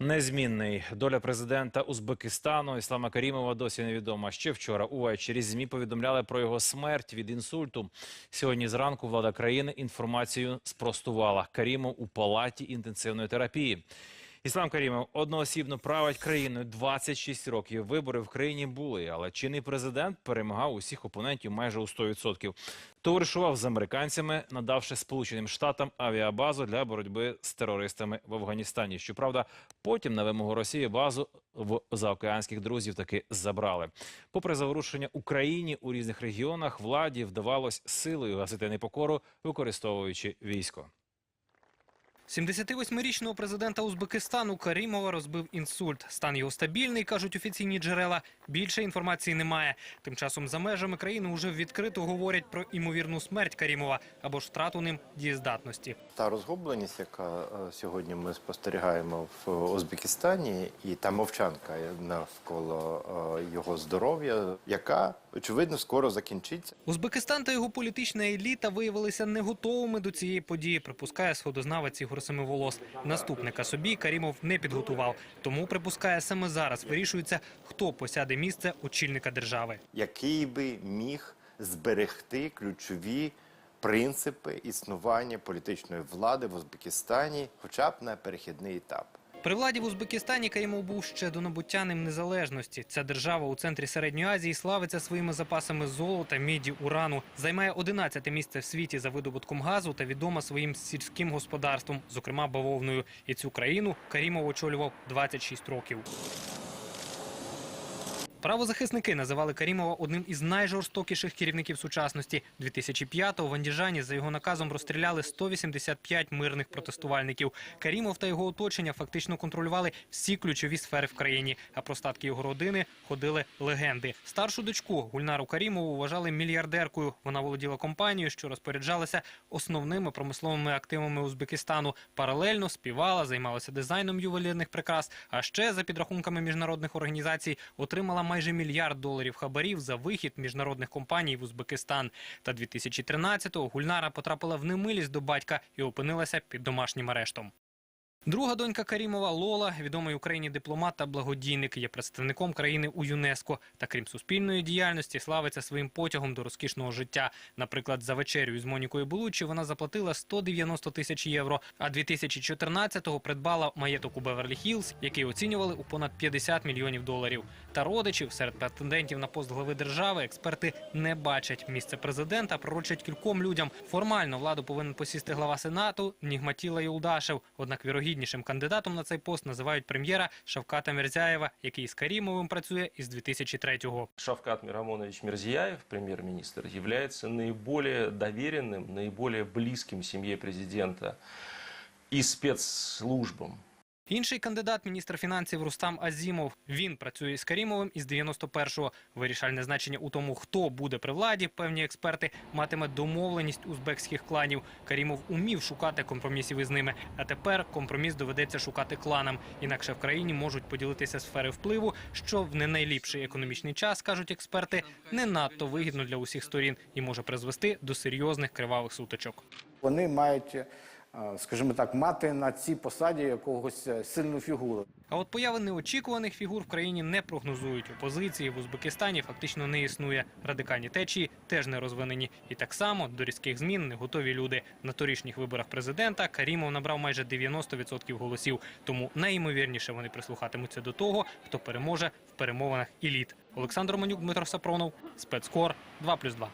Незмінний доля президента Узбекистану Іслама Карімова досі невідома. Ще вчора увечері змі повідомляли про його смерть від інсульту. Сьогодні зранку влада країни інформацію спростувала. Карімов у палаті інтенсивної терапії. Іслам Карімов одноосібно править країною 26 років. Вибори в країні були, але чинний президент перемагав усіх опонентів майже у 100%. Товаришував з американцями, надавши Сполученим Штатам авіабазу для боротьби з терористами в Афганістані. Щоправда, потім на вимогу Росії базу в заокеанських друзів таки забрали. Попри заворушення Україні у різних регіонах, владі вдавалось силою гасити непокору, використовуючи військо. 78-річного президента Узбекистану Карімова розбив інсульт. Стан його стабільний, кажуть офіційні джерела. Більше інформації немає. Тим часом за межами країни вже відкрито говорять про імовірну смерть Карімова або ж втрату ним дієздатності. Та розгубленість, яка е, сьогодні ми спостерігаємо в Узбекистані, і та мовчанка навколо е, його здоров'я, яка очевидно скоро закінчиться. Узбекистан та його політична еліта виявилися не готовими до цієї події, припускає сходознавець Ігор Семиволос. Наступника собі Карімов не підготував. Тому припускає саме зараз вирішується, хто посяде місце очільника держави. який би міг зберегти ключові принципи існування політичної влади в Узбекистані, хоча б на перехідний етап. При владі в Узбекистані Карімов був ще до набуття ним незалежності. Ця держава у центрі середньої Азії славиться своїми запасами золота, міді, урану. Займає 11 місце в світі за видобутком газу та відома своїм сільським господарством, зокрема бавовною. І цю країну Карімов очолював 26 років. Правозахисники називали Карімова одним із найжорстокіших керівників сучасності. 2005-го в Андіжані за його наказом розстріляли 185 мирних протестувальників. Карімов та його оточення фактично контролювали всі ключові сфери в країні. А про статки його родини ходили легенди. Старшу дочку Гульнару Карімову вважали мільярдеркою. Вона володіла компанією, що розпоряджалася основними промисловими активами Узбекистану. Паралельно співала, займалася дизайном ювелірних прикрас. А ще за підрахунками міжнародних організацій отримала майже мільярд доларів хабарів за вихід міжнародних компаній в Узбекистан. Та 2013-го Гульнара потрапила в немилість до батька і опинилася під домашнім арештом. Друга донька Карімова Лола, відомий Україні дипломат та благодійник, є представником країни у ЮНЕСКО. Та крім суспільної діяльності, славиться своїм потягом до розкішного життя. Наприклад, за вечерю із Монікою Белучі вона заплатила 190 тисяч євро. А 2014-го придбала маєток у Беверлі-Хіллз, який оцінювали у понад 50 мільйонів доларів. Та родичів серед претендентів на пост глави держави експерти не бачать. Місце президента пророчать кільком людям. Формально владу повинен посісти глава сенату Нігматіла Юлдашев. Однак вірогіднішим кандидатом на цей пост називають прем'єра Шавката Мерзяєва, який з Карімовим працює із 2003-го. Шавкат Мирамонович Мерзіяєв, прем'єр-міністр, є найбільш довіреним, найбільш близьким сім'ї президента і спецслужбам. Інший кандидат, міністр фінансів Рустам Азімов. Він працює з Карімовим із 91-го. Вирішальне значення у тому, хто буде при владі, певні експерти матиме домовленість узбекських кланів. Карімов умів шукати компромісів із ними. А тепер компроміс доведеться шукати кланам. Інакше в країні можуть поділитися сфери впливу, що в не найліпший економічний час, кажуть експерти, не надто вигідно для усіх сторін і може призвести до серйозних кривавих сутичок. Вони мають, скажімо так, мати на цій посаді якогось е, сильну фігуру. А от появи неочікуваних фігур в країні не прогнозують. Опозиції в Узбекистані фактично не існує. Радикальні течії теж не розвинені. І так само до різких змін не готові люди. На торішніх виборах президента Карімов набрав майже 90% голосів. Тому найімовірніше вони прислухатимуться до того, хто переможе в перемовинах еліт. Олександр Манюк, Дмитро Сапронов, спецкор 2+,2.